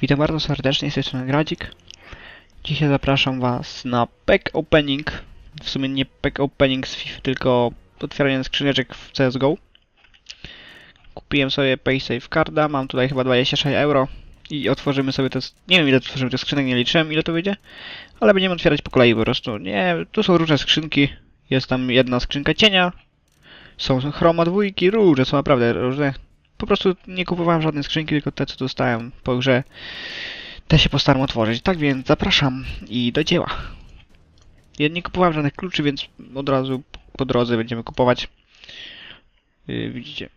Witam bardzo serdecznie, z tej strony Gradzik. Dzisiaj zapraszam Was na pack opening. W sumie nie pack opening z FIFA, tylko otwieranie skrzyneczek w CSGO. Kupiłem sobie PaySafe Carda, mam tutaj chyba 26 euro i otworzymy sobie te... Nie wiem ile otworzymy tych skrzynek, nie liczyłem ile to wyjdzie, ale będziemy otwierać po kolei po prostu. Nie, tu są różne skrzynki. Jest tam jedna skrzynka cienia, są chroma dwójki, różne, są naprawdę różne. Po prostu nie kupowałem żadnej skrzynki, tylko te co dostałem po grze. Te się postaram otworzyć. Tak więc zapraszam i do dzieła. Ja nie kupowałem żadnych kluczy, więc od razu po drodze będziemy kupować. Yy, widzicie.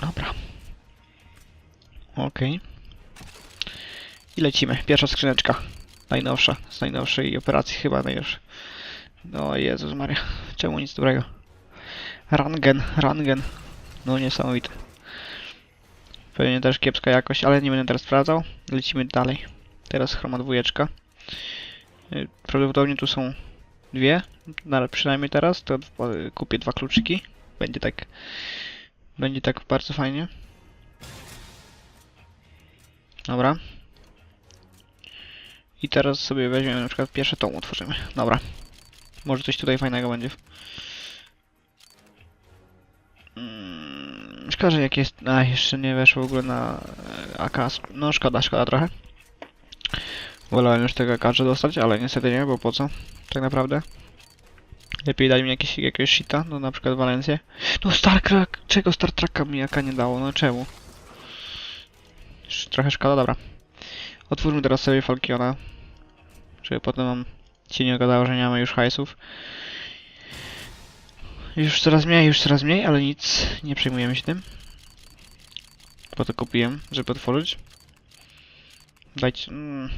Dobra. Okej. I lecimy. Pierwsza skrzyneczka. Najnowsza. Z najnowszej operacji chyba najnowsza. No Jezus Maria. Czemu nic dobrego? Rangen, rangen. No niesamowite. Pewnie też kiepska jakość, ale nie będę teraz sprawdzał. Lecimy dalej. Teraz chroma dwójeczka. Y, Prawdopodobnie tu są dwie, ale przynajmniej teraz to y, kupię dwa kluczyki. Będzie tak, będzie tak bardzo fajnie. Dobra. I teraz sobie weźmiemy na przykład pierwsze tą otworzymy. Dobra. Może coś tutaj fajnego będzie. Szkoda, że jak jest... A, jeszcze nie weszło w ogóle na e, AK. No szkoda, szkoda trochę. Wolałem już tego AK dostać, ale niestety nie, bo po co? Tak naprawdę. Lepiej dali mi jakieś, jakiegoś shita, no na przykład Valencję. No StarCraft, czego Star mi AK nie dało, no czemu? Trochę szkoda, dobra. Otwórzmy teraz sobie Falkiona. Żeby potem nam się nie gadało, że nie mamy już hajsów. Już coraz mniej, już coraz mniej, ale nic, nie przejmujemy się tym. Po to kupiłem, żeby otworzyć. Dajcie... Mm.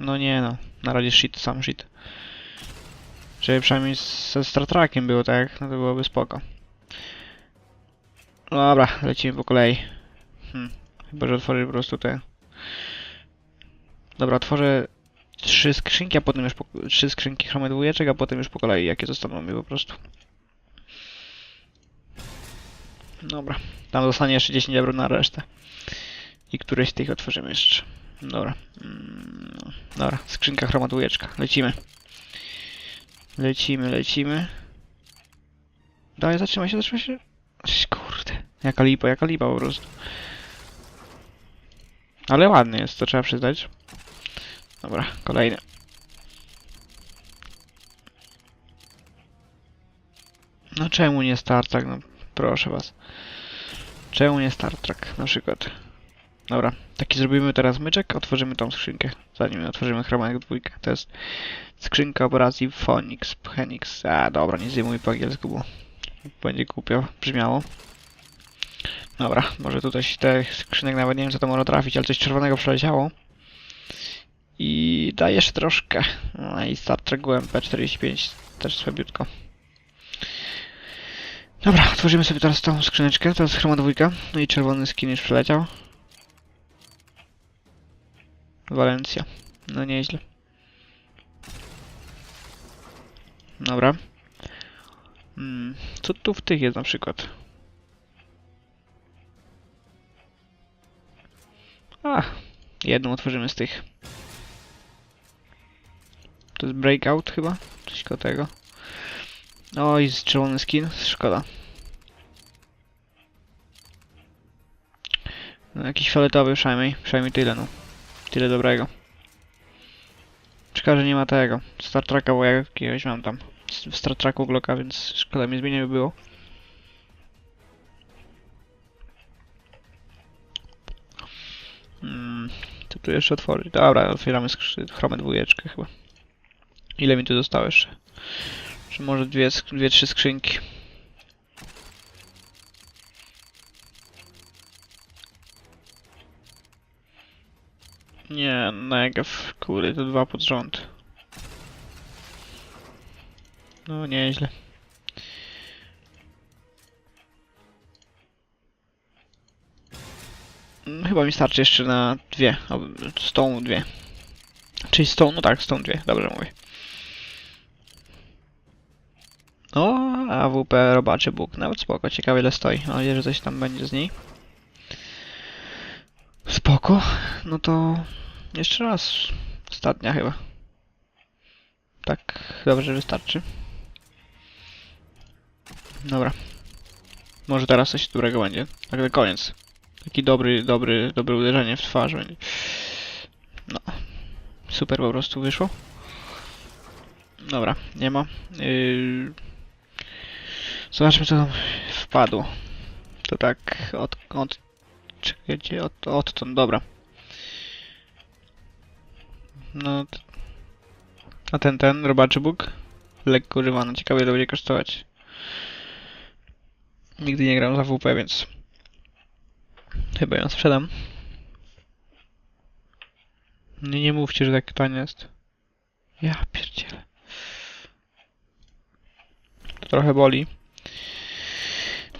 No nie no, na razie shit, sam shit. Żeby przynajmniej ze Star Trekiem było tak, no to byłoby spoko. No dobra, lecimy po kolei. Hmm. Chyba, że otworzę po prostu te... Dobra, otworzę trzy skrzynki, a potem już po... trzy skrzynki chromy dwójeczek, a potem już po kolei, jakie zostaną mi po prostu. Dobra. Tam zostanie jeszcze 10 euro na resztę. I któreś z tych otworzymy jeszcze. Dobra. Mm, Dobra, skrzynka chroma dwójeczka. Lecimy. Lecimy, lecimy. Dawaj, zatrzymaj się, zatrzymaj się. Kurde. Jaka lipa, jaka lipa po prostu. Ale ładny jest, to trzeba przyznać. Dobra, kolejny. No czemu nie Star Trek? No proszę was. Czemu nie Star Trek na przykład? Dobra, taki zrobimy teraz myczek, otworzymy tą skrzynkę, zanim otworzymy chromanek dwójkę. To jest skrzynka operacji Phoenix, Phoenix. A dobra, nie zjmuj po angielsku, bo będzie głupio brzmiało. Dobra, może tutaj te skrzynek nawet nie wiem co to może trafić, ale coś czerwonego przeleciało. I daje jeszcze troszkę. No i Star Trek UMP45 też słabiutko. Dobra, otworzymy sobie teraz tą skrzyneczkę. Jest chroma dwójka. No i czerwony skin już przeleciał. Walencja. No nieźle. Dobra. Hmm, co tu w tych jest na przykład? A, jedną otworzymy z tych. To jest breakout chyba? Coś koło tego. Oj, z czerwony skin, szkoda. No, jakiś fioletowy przynajmniej, przynajmniej tyle no. Tyle dobrego. Szkoda, że nie ma tego. Star Treka, bo ja jakiegoś mam tam. W Star Treku Glocka, więc szkoda mi zmienię by było. Hmm, co tu jeszcze otworzyć? Dobra, otwieramy chromę dwójeczkę chyba. Ile mi tu zostało jeszcze? Czy może dwie, dwie, trzy skrzynki? Nie, negaw, kurde, to dwa pod rząd. No, nieźle. Mm, Chyba mi starczy jeszcze na dwie, z tą dwie. Czyli z tą, no tak, z tą dwie, dobrze mówię. O, AWP robaczy Bóg, nawet spoko, ciekawe ile stoi. Mam nadzieję, że coś tam będzie z niej. Spoko. No to jeszcze raz. Ostatnia chyba. Tak, dobrze wystarczy. Dobra. Może teraz coś dobrego będzie. Tak na koniec. Taki dobry, dobry, dobre uderzenie w twarz będzie. No. Super po prostu wyszło. Dobra, nie ma. Yy... Zobaczmy co tam wpadło. To tak od... od... Czekajcie, od, odtąd, dobra. No... A ten, ten, robaczy Bóg? Lekko używany, ciekawe ile będzie kosztować. Nigdy nie gram za WP, więc... Chyba ją sprzedam. Nie, nie mówcie, że tak tanie jest. Ja pierdzielę. To trochę boli.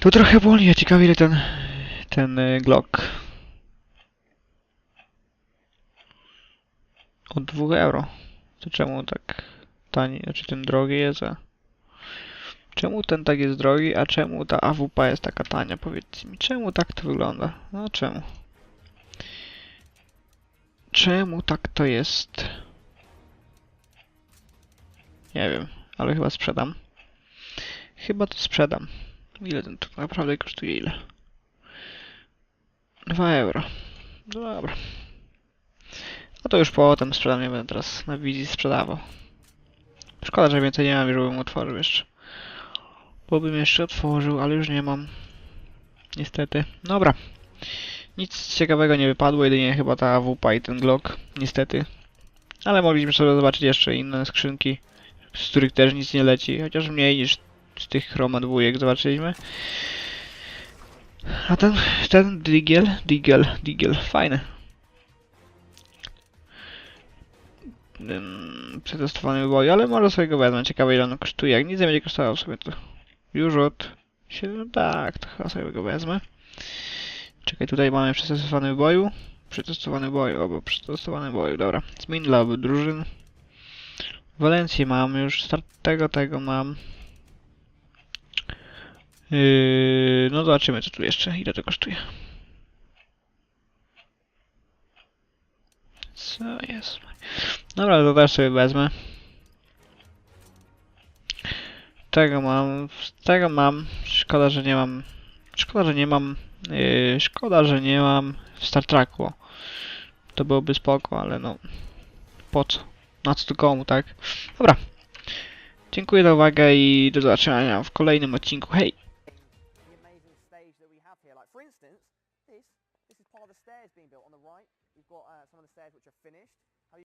To trochę boli, a ciekawie ile ten... ten y, Glock. Od 2 euro. To czemu tak tani, znaczy ten drogi jest, a... Czemu ten tak jest drogi, a czemu ta AWP jest taka tania? Powiedzcie mi, czemu tak to wygląda? No czemu? Czemu tak to jest? Nie wiem, ale chyba sprzedam. Chyba to sprzedam. Ile ten to naprawdę kosztuje? Ile? 2 euro. Dobra. No to już potem sprzedam, nie będę teraz na wizji sprzedawał. Szkoda, że więcej nie mam, żebym otworzył jeszcze. Bo bym jeszcze otworzył, ale już nie mam. Niestety. Dobra. Nic ciekawego nie wypadło, jedynie chyba ta AWP i ten Glock. Niestety. Ale mogliśmy sobie zobaczyć jeszcze inne skrzynki, z których też nic nie leci, chociaż mniej niż z tych chroma dwójek zobaczyliśmy. A ten, ten Digiel, Digiel, Digiel, fajny. Przetestowany wyboju, ale może sobie go wezmę. Ciekawe ile on kosztuje. Jak nic nie będzie kosztował sobie to już od 7, tak, to chyba sobie go wezmę. Czekaj, tutaj mamy przetestowany boju. Przetestowany boju, albo przetestowany boju, dobra. Zmień dla obu drużyn. Walencję mam już, start tego, tego mam. Yy, no zobaczymy co tu jeszcze, ile to kosztuje. Co jest? Dobra, to też sobie wezmę. Tego mam, tego mam. Szkoda, że nie mam. Szkoda, że nie mam. Yy, szkoda, że nie mam w Star Treku. To byłoby spoko, ale no. Po co? Na co tu komu, tak? Dobra. Dziękuję za uwagę i do zobaczenia w kolejnym odcinku. Hej!